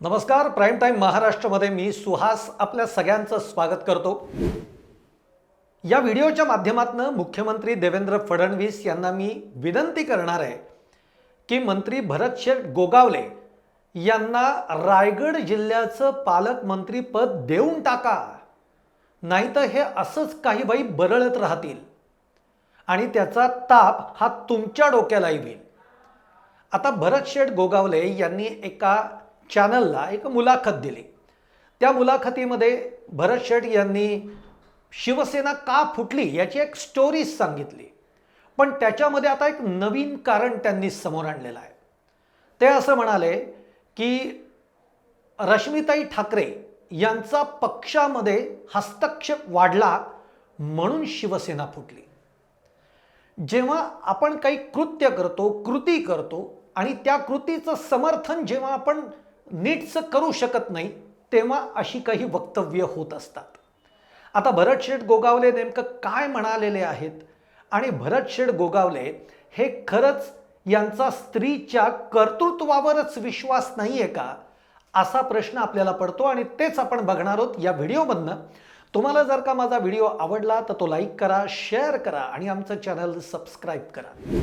नमस्कार prime time महाराष्ट्रामध्ये मी सुहास आपल्या सगळ्यांचं स्वागत करतो. या व्हिडिओच्या माध्यमातून मुख्यमंत्री देवेंद्र फडणवीस यांना मी विनंती करणार आहे की मंत्री भरत शेठ गोगावले यांना रायगड जिल्ह्याचं पालकमंत्रीपद देऊन टाका. नाहीतर हे असंच काही बाई बरळत राहतील. आणि त्याचा ताप हा तुमच्या डोक्याला येईल आता भरत शेठ गोगावले यांनी एका चॅनलला एक मुलाखत दिली. त्या मुलाखतीमध्ये भरत शेठ यांनी शिवसेना का फुटली याची एक स्टोरी सांगितली. पण त्याच्यामध्ये आता एक नवीन कारण त्यांनी समोर आणलेलं आहे. ते असं म्हणाले की रश्मिताई ठाकरे यांचा पक्षामध्ये हस्तक्षेप वाढला म्हणून शिवसेना फुटली. जेव्हा आपण काही कृत्य करतो कृती करतो आणि त्या कृतीचं समर्थन जेव्हा आपण नीटचं करू शकत नाही तेव्हा अशी काही वक्तव्य होत असतात. आता भरत शेठ गोगावले नेमकं काय म्हणालेले आहेत? आणि भरत शेठ गोगावले हे खरंच यांचा स्त्रीच्या कर्तृत्वावरच विश्वास नाही आहे का? असा प्रश्न आपल्याला पडतो आणि तेच आपण बघणार आहोत या व्हिडिओमधनं. तुम्हाला जर का माझा व्हिडिओ आवडला तर तो लाईक करा शेअर करा आणि आमचं चॅनल सबस्क्राईब करा.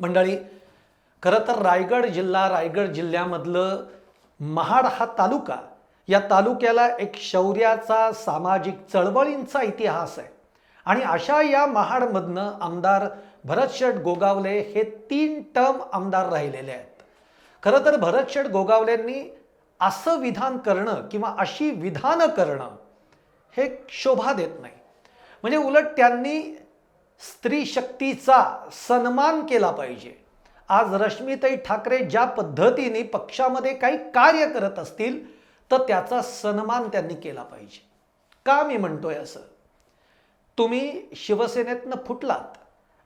मंडळी खरं तर रायगड जिल्हा रायगड जिल्ह्यामधलं महाड हा तालुका. या तालुक्याला एक शौर्याचा सामाजिक चळवळींचा इतिहास आहे. आणि अशा या महाडमधनं आमदार भरतशेठ गोगावले हे तीन टर्म आमदार राहिलेले आहेत. खरं तर भरतशेठ गोगावलेंनी असं विधान करणं किंवा अशी विधानं करणं हे शोभा देत नाही. म्हणजे उलट त्यांनी स्त्री शक्तीचा सन्मान केला पाहिजे. आज रश्मिताई ठाकरे ज्या पद्धतीने पक्षामध्ये काही कार्य करत असतील तर त्याचा सन्मान त्यांनी केला पाहिजे. का मी म्हणतोय असं? तुम्ही शिवसेनेतनं फुटलात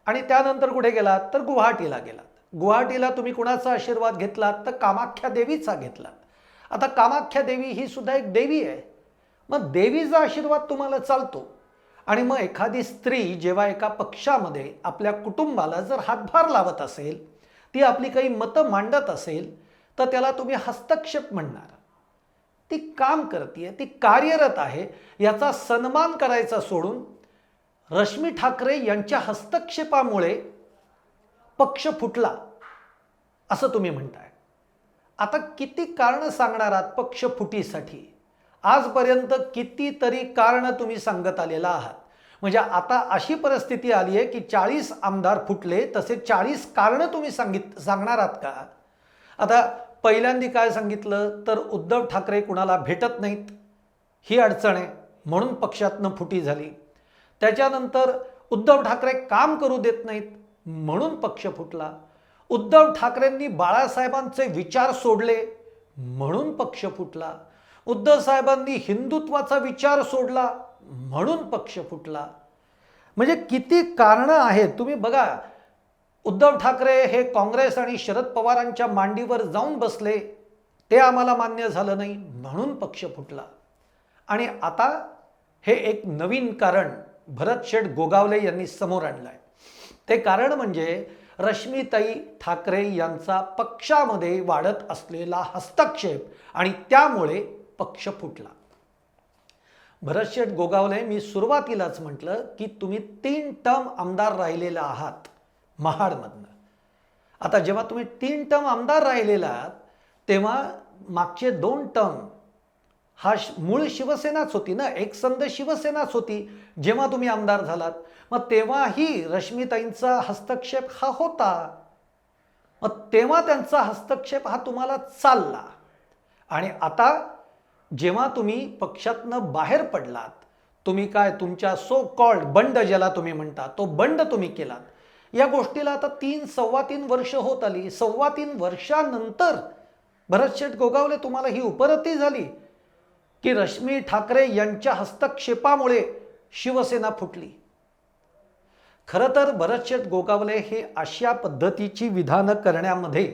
आणि त्यानंतर कुठे गेलात? तर गुवाहाटीला गेलात. गुवाहाटीला तुम्ही कुणाचा आशीर्वाद घेतलात? तर कामाख्या देवीचा घेतलात. आता कामाख्या देवी ही सुद्धा एक देवी आहे. मग देवीचा आशीर्वाद तुम्हाला चालतो. आणि मग एखादी स्त्री जेव्हा एका पक्षामध्ये आपल्या कुटुंबाला जर हातभार लावत असेल ती आपली काही मतं मांडत असेल तर त्याला तुम्ही हस्तक्षेप म्हणणार. ती काम करते ती कार्यरत आहे याचा सन्मान करायचा सोडून रश्मी ठाकरे यांच्या हस्तक्षेपामुळे पक्ष फुटला असं तुम्ही म्हणताय. आता किती कारणं सांगणार आहात पक्ष फुटीसाठी? आजपर्यंत कितीतरी कारणं तुम्ही सांगत आलेला आहात. म्हणजे आता अशी परिस्थिती आली आहे की चाळीस आमदार फुटले तसे चाळीस कारणं तुम्ही सांगित सांगणार आहात का? आता पहिल्यांदी काय सांगितलं? तर उद्धव ठाकरे कुणाला भेटत नाहीत. ही अडचण आहे. म्हणून पक्षातनं फुटी झाली. त्याच्यानंतर उद्धव ठाकरे काम करू देत नाहीत. म्हणून पक्ष फुटला. उद्धव ठाकरेंनी बाळासाहेबांचे विचार सोडले. म्हणून पक्ष फुटला. उद्धव साहेबांनी हिंदुत्वाचा विचार सोडला. म्हणून पक्ष फुटला. म्हणजे किती कारणं आहेत? तुम्ही बघा उद्धव ठाकरे हे काँग्रेस आणि शरद पवारांच्या मांडीवर जाऊन बसले ते आम्हाला मान्य झालं नाही म्हणून पक्ष फुटला. आणि आता हे एक नवीन कारण भरत शेठ गोगावले यांनी समोर आणलं आहे ते कारण म्हणजे रश्मिताई ठाकरे यांचा पक्षामध्ये वाढत असलेला हस्तक्षेप आणि त्यामुळे पक्ष फुटला. भरतशेठ गोगावले मी सुरुवातीलाच म्हटलं की तुम्ही तीन टर्म आमदार राहिलेला आहात महाडमधनं. आता जेव्हा तुम्ही तीन टर्म आमदार राहिलेला आहात तेव्हा मागचे दोन टर्म हा श- मूळ शिवसेनाच होती ना एक संद शिवसेनाच होती जेव्हा तुम्ही आमदार झालात मग तेव्हाही रश्मिताईंचा हस्तक्षेप हा होता. मग तेव्हा त्यांचा हस्तक्षेप हा तुम्हाला चालला. आणि आता जेव्हा तुम्ही पक्षातनं बाहेर पडलात तुम्ही काय तुमच्या सो कॉल्ड बंड ज्याला तुम्ही म्हणता तो बंड तुम्ही केलात. या गोष्टीला आता तीन सव्वा तीन वर्ष होत आली. सव्वा तीन वर्षानंतर भरतशेठ गोगावले तुम्हाला ही उपरती झाली की रश्मी ठाकरे यांच्या हस्तक्षेपामुळे शिवसेना फुटली. खरं तर भरतशेठ गोगावले हे अशा पद्धतीची विधानं करण्यामध्ये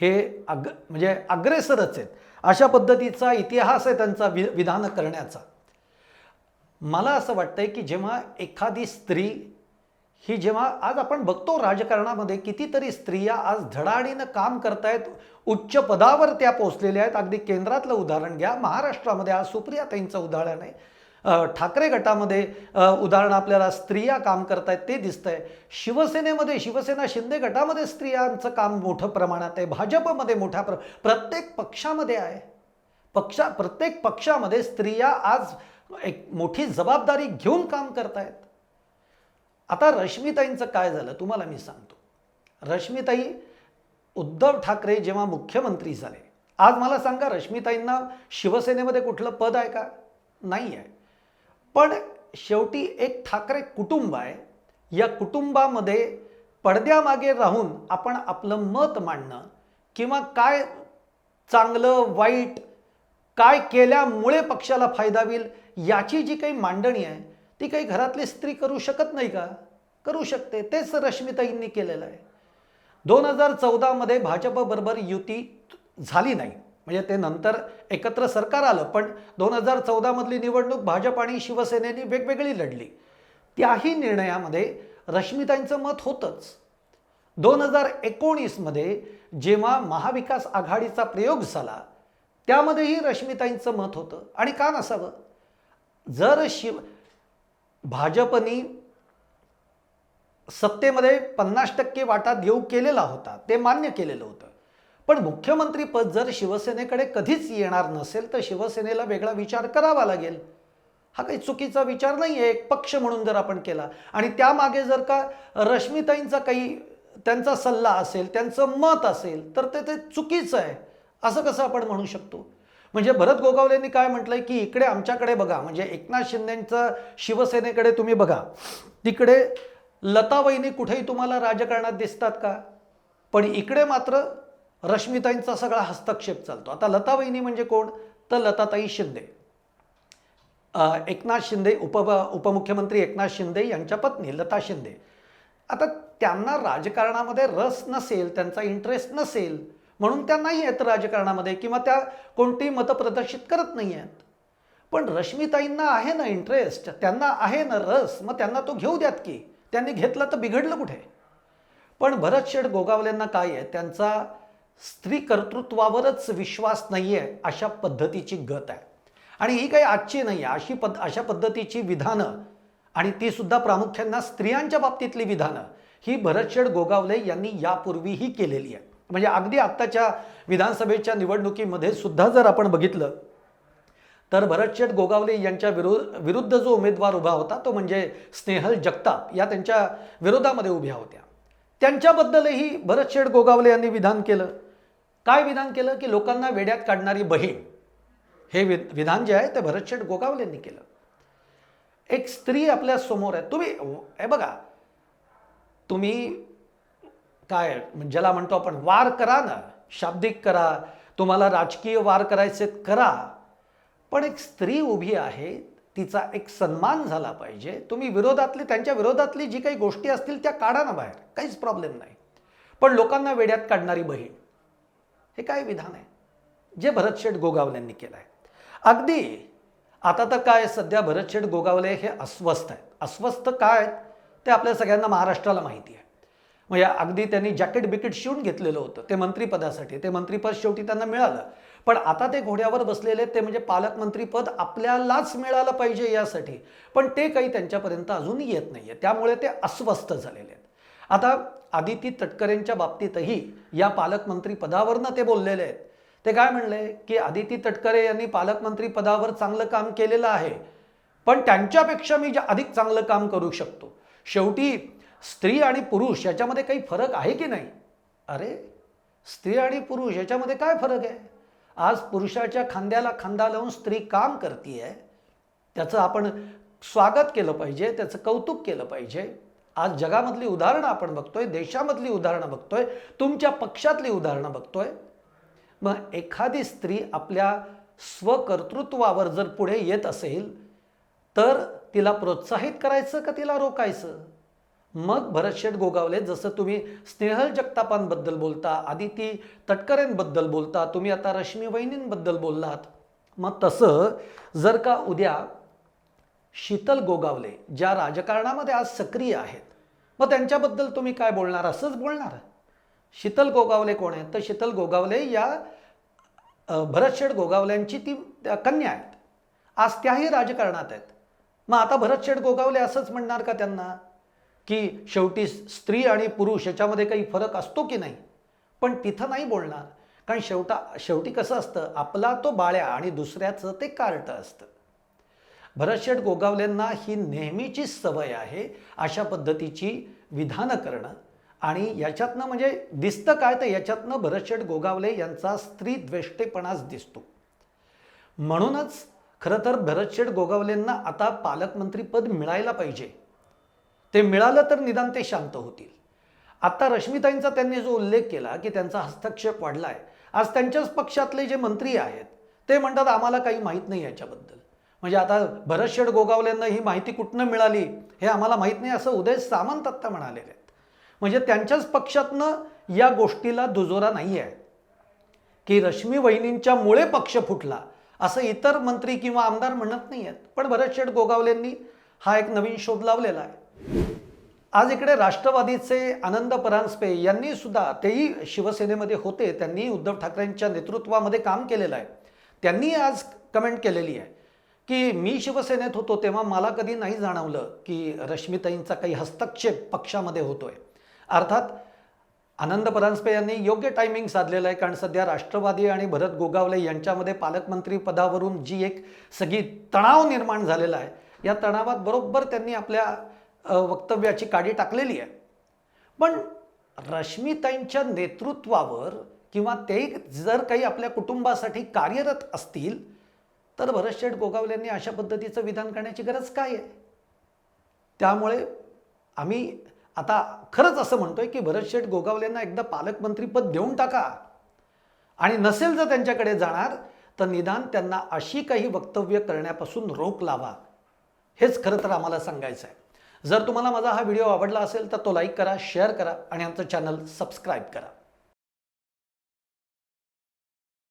हे अग म्हणजे अग्रेसरच आहेत. अशा पद्धतीचा इतिहास आहे त्यांचा वि विधान करण्याचा. मला असं वाटतंय की जेव्हा एखादी स्त्री ही जेव्हा आज आपण बघतो राजकारणामध्ये कितीतरी स्त्रिया आज धडाडीनं काम करतायत उच्च पदावर त्या पोचलेल्या आहेत. अगदी केंद्रातलं उदाहरण घ्या. महाराष्ट्रामध्ये आज सुप्रियाताईंचं उदाहरण आहे. ठाकरे गटामध्ये उदाहरण आपल्याला स्त्रिया काम करतायत ते दिसतंय. शिवसेनेमध्ये शिवसेना शिंदे गटामध्ये स्त्रियांचं काम मोठं प्रमाणात आहे. भाजपमध्ये मोठ्या प्र प्रत्येक पक्षामध्ये आहे. पक्षा प्रत्येक पक्षामध्ये स्त्रिया आज एक मोठी जबाबदारी घेऊन काम करतायत. आता रश्मिताईंचं काय झालं तुम्हाला मी सांगतो. रश्मिताई उद्धव ठाकरे जेव्हा मुख्यमंत्री झाले आज मला सांगा रश्मिताईंना शिवसेनेमध्ये कुठलं पद आहे का? नाही आहे पण शेवटी एक ठाकरे कुटुंब आहे. या कुटुंबामध्ये पडद्यामागे राहून आपण आपलं मत मांडणं किंवा काय चांगलं वाईट काय केल्यामुळे पक्षाला फायदा होईल याची जी काही मांडणी आहे ती काही घरातली स्त्री करू शकत नाही का? करू शकते. तेच रश्मिताईंनी केलेलं आहे. दोन हजार चौदामध्ये भाजपबरोबर युती झाली नाही. म्हणजे ते नंतर एकत्र सरकार आलं पण दोन हजार चौदामधली निवडणूक भाजप आणि शिवसेनेने वेगवेगळी लढली. त्याही निर्णयामध्ये रश्मिताईंचं मत होतंच. दोन हजार एकोणीसमध्ये जेव्हा महाविकास आघाडीचा प्रयोग झाला त्यामध्येही रश्मिताईंचं मत होतं. आणि का नसावं? जर शिव भाजपनी सत्तेमध्ये पन्नास टक्के वाटा देऊ केलेला होता ते मान्य केलेलं होतं. पण मुख्यमंत्रीपद जर शिवसेनेकडे कधीच येणार नसेल तर शिवसेनेला वेगळा विचार करावा लागेल. हा काही चुकीचा विचार नाही आहे एक पक्ष म्हणून जर आपण केला. आणि त्यामागे जर का रश्मिताईंचा काही त्यांचा सल्ला असेल त्यांचं मत असेल तर ते ते चुकीचं आहे. असं कसं आपण म्हणू शकतो? म्हणजे भरत गोगावलेंनी काय म्हटलंय की इकडे आमच्याकडे बघा म्हणजे एकनाथ शिंदेंचं शिवसेनेकडे तुम्ही बघा. तिकडे लता वहिनी कुठेही तुम्हाला राजकारणात दिसतात का? पण इकडे मात्र रश्मिताईंचा सगळा हस्तक्षेप चालतो. आता लता वहिनी म्हणजे कोण? तर लताताई शिंदे. एकनाथ शिंदे उप उपमुख्यमंत्री एकनाथ शिंदे यांच्या पत्नी लता शिंदे. आता त्यांना राजकारणामध्ये रस नसेल त्यांचा इंटरेस्ट नसेल म्हणून त्या नाही आहेत राजकारणामध्ये किंवा त्या कोणतीही मतं प्रदर्शित करत नाही आहेत. पण रश्मिताईंना आहे ना इंटरेस्ट त्यांना आहे ना रस मग त्यांना तो घेऊ द्यात की? त्यांनी घेतला तर बिघडलं कुठे? पण भरत शेठ गोगावलेंना काय आहे? त्यांचा स्त्री कर्तृत्वावरच विश्वास नाही आहे अशा पद्धतीची गत आहे. आणि ही काही आजची नाही आहे अशी पद अशा पद्धतीची विधानं आणि ती सुद्धा प्रामुख्यानं स्त्रियांच्या बाबतीतली विधानं ही भरतशेड गोगावले यांनी यापूर्वीही केलेली आहे म्हणजे अगदी आत्ताच्या विधानसभेच्या निवडणुकीमध्ये सुद्धा जर आपण बघितलं तर भरतशेठ गोगावले यांच्या विरोध विरुद्ध जो उमेदवार उभा होता तो म्हणजे स्नेहल जगताप या त्यांच्या विरोधामध्ये उभ्या होत्या. त्यांच्याबद्दलही भरतशेठ गोगावले यांनी विधान केलं. काय विधान केलं की लोकांना वेड्यात काढणारी बहीण? हे वि विधान जे आहे ते भरतशेठ गोगावले यांनी केलं. एक स्त्री आपल्यासमोर आहे. तुम्ही हे बघा. तुम्ही काय ज्याला म्हणतो आपण वार करा ना शाब्दिक करा तुम्हाला राजकीय वार करायचे करा. पण एक स्त्री उभी आहे तिचा एक सन्मान झाला पाहिजे. तुम्ही विरोधातली त्यांच्या विरोधातली जी काही गोष्टी असतील त्या काढा ना बाहेर. काहीच प्रॉब्लेम नाही. पण लोकांना वेड्यात काढणारी बहीण. हे काय विधान आहे? जे भरतशेठ गोगावलेंनी केलं आहे अगदी आता तर काय सध्या भरतशेठ गोगावले हे अस्वस्थ आहेत. अस्वस्थ काय आहेत? ते आपल्या सगळ्यांना महाराष्ट्राला माहिती आहे. म्हणजे अगदी त्यांनी जॅकेट बिकेट शिवून घेतलेलं होतं. ते मंत्रिपदासाठी ते मंत्रिपद शेवटी त्यांना मिळालं. पण आता ते घोड्यावर बसलेले ते म्हणजे पालकमंत्रीपद आपल्यालाच मिळालं पाहिजे यासाठी. पण ते काही त्यांच्यापर्यंत अजून येत नाही आहे त्यामुळे ते अस्वस्थ झालेले आहेत. आता आदिती तटकरेंच्या बाबतीतही या पालकमंत्री पदावरनं ते बोललेले आहेत. ते काय म्हणले? की आदिती तटकरे यांनी पालकमंत्री पदावर चांगलं काम केलेलं आहे. पण त्यांच्यापेक्षा मी अधिक चांगलं काम करू शकतो. शेवटी स्त्री आणि पुरुष याच्यामध्ये काही फरक आहे की नाही? अरे स्त्री आणि पुरुष याच्यामध्ये काय फरक आहे? आज पुरुषाच्या खांद्याला खांदा लावून स्त्री काम करते त्याचं आपण स्वागत केलं पाहिजे त्याचं कौतुक केलं पाहिजे. आज जगामधली उदाहरणं आपण बघतोय देशामधली उदाहरणं बघतोय तुमच्या पक्षातली उदाहरणं बघतोय. मग एखादी स्त्री आपल्या स्वकर्तृत्वावर जर पुढे येत असेल तर तिला प्रोत्साहित करायचं का तिला रोकायचं मग भरतशेठ गोगावले जसं तुम्ही स्नेहल जगतापांबद्दल बोलता आदिती तटकरेंबद्दल बोलता तुम्ही आता रश्मी वहिनींबद्दल बोललात मग तसं जर का उद्या शीतल गोगावले ज्या राजकारणामध्ये आज सक्रिय आहेत मग त्यांच्याबद्दल तुम्ही काय बोलणार? असंच बोलणार? शीतल गोगावले कोण आहेत? तर शीतल गोगावले या भरतशेठ गोगावल्यांची ती त्या कन्या आहेत. आज त्याही राजकारणात आहेत. मग आता भरतशेठ गोगावले असंच म्हणणार का त्यांना? की शेवटी स्त्री आणि पुरुष याच्यामध्ये काही फरक असतो की नाही? पण तिथं नाही बोलणार. कारण शेवटा शेवटी कसं असतं? आपला तो बाळ्या आणि दुसऱ्याचं ते कार्ट असतं. भरतशेठ गोगावलेंना ही नेहमीची सवय आहे अशा पद्धतीची विधानं करणं. आणि याच्यातनं म्हणजे दिसतं काय तर याच्यातनं भरतशेठ गोगावले यांचा स्त्रीद्वेष्टेपणाच दिसतो. म्हणूनच खरं तर भरतशेठ गोगावलेंना आता पालकमंत्रीपद मिळायला पाहिजे. ते मिळालं तर निदान ते शांत होतील. आता रश्मिताईंचा त्यांनी जो उल्लेख केला की त्यांचा हस्तक्षेप वाढला आहे आज त्यांच्याच पक्षातले जे मंत्री आहेत ते म्हणतात आम्हाला काही माहीत नाही याच्याबद्दल. म्हणजे आता भरतशेठ गोगावलेंना ही माहिती कुठनं मिळाली हे आम्हाला माहीत नाही असं उदय सामंत आत्ता म्हणालेले आहेत. म्हणजे त्यांच्याच पक्षातनं या गोष्टीला दुजोरा नाही आहे की रश्मी वहिनींच्या मुळे पक्ष फुटला असं इतर मंत्री किंवा आमदार म्हणत नाही आहेत पण भरतशेठ गोगावलेंनी हा एक नवीन शोध लावलेला आहे. आज इकडे राष्ट्रवादीचे आनंद परांजपे यांनी सुद्धा तेही शिवसेनेमध्ये होते त्यांनी उद्धव ठाकरेंच्या नेतृत्वामध्ये काम केलेलं आहे. त्यांनी आज कमेंट केलेली आहे. की मी शिवसेनेत होतो तेव्हा मला कधी नाही जाणवलं की रश्मिताईंचा काही हस्तक्षेप पक्षामध्ये होतोय. अर्थात आनंद परांजपे यांनी योग्य टायमिंग साधलेलं आहे कारण सध्या राष्ट्रवादी आणि भरत गोगावले यांच्यामध्ये पालकमंत्री पदावरून जी एक सगळी तणाव निर्माण झालेला आहे या तणावात बरोबर त्यांनी आपल्या वक्तव्याची काडी टाकलेली आहे. पण रश्मिताईंच्या नेतृत्वावर किंवा ते जर काही आपल्या कुटुंबासाठी कार्यरत असतील तर भरतशेठ गोगावल्यांनी अशा पद्धतीचं विधान करण्याची गरज काय आहे? त्यामुळे आम्ही आता खरंच असं म्हणतोय की भरतशेठ गोगावलेंना एकदा पालकमंत्रीपद देऊन टाका. आणि नसेल जर त्यांच्याकडे जाणार तर निदान त्यांना अशी काही वक्तव्य करण्यापासून रोख लावा. हेच खरं तर आम्हाला सांगायचं आहे जर तुम्हाला माझा हा व्हिडिओ आवडला असेल तर तो लाईक करा शेअर करा आणि आमचं चॅनल सबस्क्राईब करा.